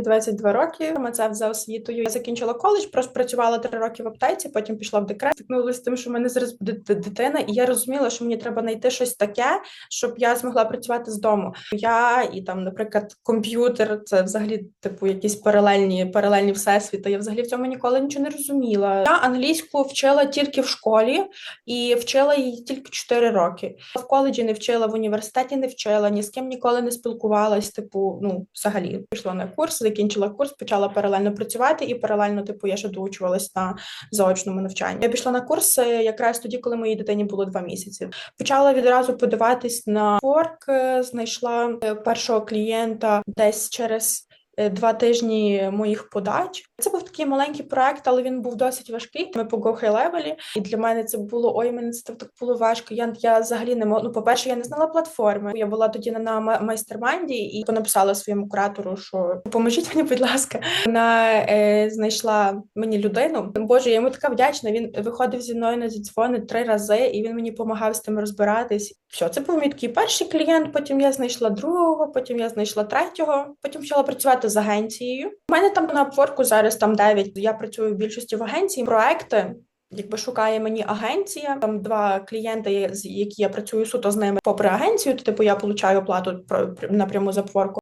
22 роки. Фармацевт за освітою. Я закінчила коледж, працювала три роки в аптеці, потім пішла в декрет. Стикнулася з тим, що в мене зараз буде дитина, і я розуміла, що мені треба знайти щось таке, щоб я змогла працювати з дому. Я і там, наприклад, комп'ютер це взагалі типу якісь паралельні паралельні всесвіти. Я взагалі в цьому ніколи нічого не розуміла. Я англійську вчила тільки в школі і вчила її тільки 4 роки. В коледжі не вчила, в університеті не вчила, ні з ким ніколи не спілкувалась. Типу, ну взагалі пішла на курс, закінчила курс, почала паралельно працювати, і паралельно, типу, я ще доучувалась на заочному навчанні. Я пішла на курси якраз тоді, коли моїй дитині було два місяці. Почала відразу подаватись на форк, знайшла е, першого клієнта десь через. е, Два тижні моїх подач. Це був такий маленький проект, але він був досить важкий. Ми по High Level, і для мене це було ой, мене це так було важко. Я я взагалі не мо- ну, по-перше, я не знала платформи. Я була тоді на, майстерманді і написала своєму куратору, що поможіть мені, будь ласка. Вона е, знайшла мені людину. Боже, я йому така вдячна. Він виходив зі мною на ці дзвони три рази, і він мені допомагав з тим розбиратись. Все, це був мій такий перший клієнт. Потім я знайшла другого, потім я знайшла третього. Потім почала працювати з агенцією. У мене там на Upwork зараз там 9. Я працюю в більшості в агенції. Проекти. Якби шукає мені агенція, там два клієнти, з- які я працюю суто з ними попри агенцію, то типу я получаю оплату напряму за Upwork.